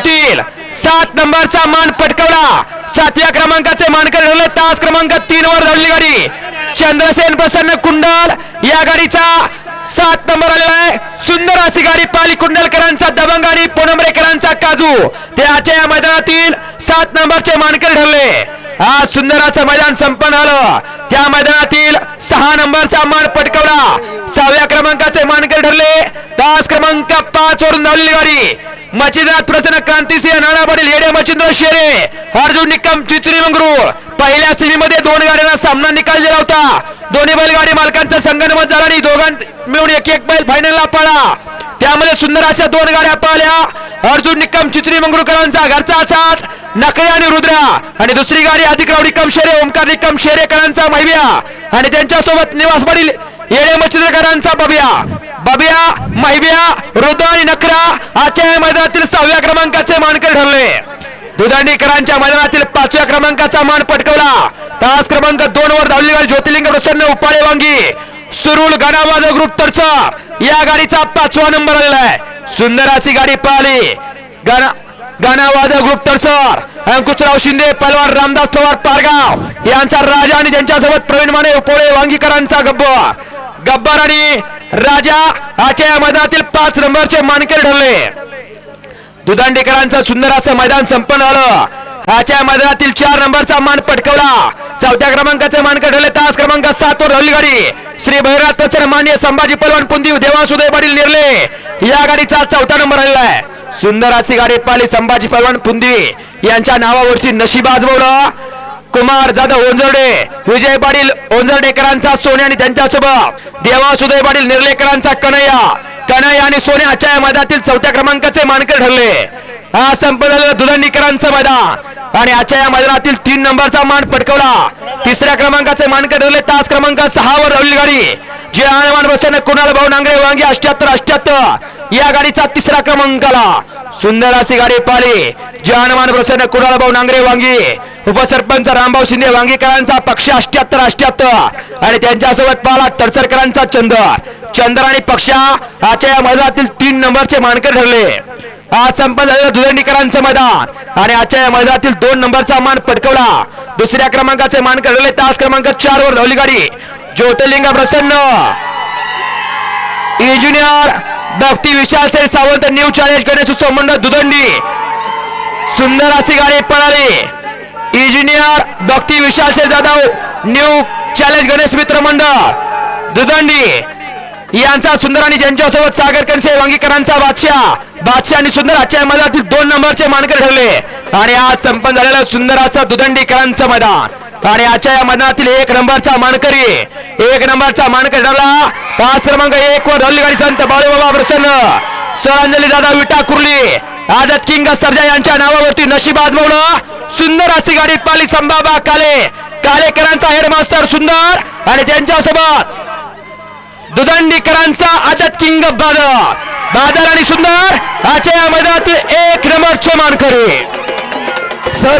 पाटील. सात नंबरचा मान पटकवला. सातव्या क्रमांकाचे मानकर ठरले. तास क्रमांक तीन वर धावली गाडी. चंद्रसेन प्रसन्न कुंडल या गाडीचा सात नंबर आलेला आहे. सुंदर अशी गाडी पाली कुंडलकरांचा दबंग आणि पोनंबरेकरांचा काजू. ते आजच्या या मैदानातील सात नंबरचे मानकर ठरले. आज सुंदराचं मैदान संपन्न आलं त्या मैदानातील सहा नंबरचा मान पटकवला. सहाव्या क्रमांकाचे मानकर ठरले. क्रमांक पाच वरून धावलेली गाडी. मच्छिंद्रनाथ प्रसन्न क्रांतिसिंह नाणापाटील हेडे मच्छिंद्र शेरे. अर्जुन निकम चिचरी मंगरूळ. पहिल्या सेमीमध्ये दोन गाड्यांना सामना निकाल दिला होता. दोन्ही बैलगाडी मालकांचा संगनमत झाला आणि दोघां मिळून एक एक बैल फायनलला पळा त्यामध्ये सुंदर अशा दोन गाड्या पळाल्या. अर्जुन निकम चिचरी मंगरूळकरांचा घरचा असाच. नकळे आणि रुद्रा. आणि दुसरी गाडी अधिकराव निकम शेरे ओमकार निकम शेरेकरांचा महिव्या. आणि त्यांच्यासोबत निवास पाटील येडे मच्छिंद्रकरांचा बबिया. बबिया महिबिया रुद्र आणि नखरा आजच्या या मैदानातील सहाव्या क्रमांकाचे मानकर ठरले. दुधांडीकरांच्या मैदानातील पाचव्या क्रमांकाचा मान पटकवला. तास क्रमांक दोन वर धावली गाडी ज्योतिर्लिंग प्रसन्न उपाळे वांगी. सुरुल गणावाद ग्रुप तरचा या गाडीचा पाचवा नंबर आलेला आहे. सुंदर अशी गाडी पाहली. गाणा गाणावाद ग्रुप तरसर अंकुशराव शिंदे पलवार रामदास पवार पारगाव. यांचा राजा आणि त्यांच्यासोबत प्रवीण माने उपोळे वांगीकरांचा गब्बर. गब्बर आणि राजा आजच्या या मैदानातील पाच नंबरचे मानकर ठरले. दुधांडेकरांचं सुंदर असं मैदान संपन्न झालं. आजच्या मैदानातील चार नंबरचा मान पटकवला. चौथ्या क्रमांकाचे मानकर ठरले. तास क्रमांक सात वर हल्ली गाडी. श्री भैरनाथ प्रसन्न मान्य संभाजी पलवान पुंदी देवासुदय पाटील निर्ले. या गाडीचा चौथा नंबर आलेला आहे. सुंदर अशी गाडी पाली संभाजी पलवान पुंदी यांच्या नावावरची नशीब आजवलं. कुमार जाधव ओंजर्डे विजय पाटील ओंजर्डेकरांचा सोने आणि त्यांच्यासोबत. देवासुदय पाटील निर्लेकरांचा कन्हैया. कन्हैया आणि सोने आजच्या या मैदानातील चौथ्या क्रमांकाचे मानकर ठरले. हा संपन्न झालेला दुधांनीकरांचं मैदान. आणि आजच्या या मैदानातील तीन नंबरचा मान पटकवला. तिसऱ्या क्रमांकाचे मानकर ठरले. तास क्रमांक सहा वर रवली गाडी. जे आणमान बसवणे कुणाल भाऊ नांगरे वांगी अष्ट्याहत्तर अष्ट्याहत्तर. या गाडीचा तिसरा क्रमांक आला. सुंदर अशी गाडी पाली जे हनुमान प्रसन्न कुणाल भाऊ नांगरे वांगी. उपसरपंच रामभाऊ शिंदे वांगीकरांचा पक्ष अष्ट्याहत्तर अष्ट्याहत्तर. आणि त्यांच्यासोबत पाला तडसरकरांचा चंद. चंद्र आणि पक्षा आजच्या या मैदानातील तीन नंबरचे मानकर ठरले. आज संपन्न झालेलं दुधंडीकरांचं मैदान. आणि आजच्या या मैदानातील दोन नंबरचा मान पटकवला. दुसऱ्या क्रमांकाचे मानकर ठरले. तास क्रमांक चार वर धावली गाडी. ज्योतिर्लिंग प्रसन्न. E इंजिनियर भक्ती विशाल से सावंत न्यू चॅलेंज गणेश उत्सव मंडळ दुदंडी. सुंदर अशी गाडी पळाली. इंजिनियर भक्ती विशाल से जाधव न्यू चॅलेंज गणेश मित्र मंडळ. दुदंडी. यांचा सुंदर आणि ज्यांच्यासोबत सागर कणसे वांगीकरांचा बादशाह. बादशाह आणि सुंदर आजच्या मैदानातील दोन नंबरचे मानकर ठरले. आणि आज संपन्न झालेलं सुंदर असं दुदंडीकरांचं मैदान. आणि आजच्या या मैदानातील एक नंबरचा मानकरी एक नंबरचा मानकरी ठरला. तास क्रमांक एक वर हल्ली गाडी संत बाळूबाबा प्रसन्न. सरांजली दादा विटा कुर्ली. आदत किंग सर्जा यांच्या नावावरती नशीब आजमवलं. सुंदर अशी गाडी पाली संभाबा काले. कालेकरांचा हेडमास्टर सुंदर आणि त्यांच्यासोबत दुदंडीकरांचा आदत किंग बादल. बादल आणि सुंदर आजच्या या मैदानातील एक नंबरचे मानकरी सर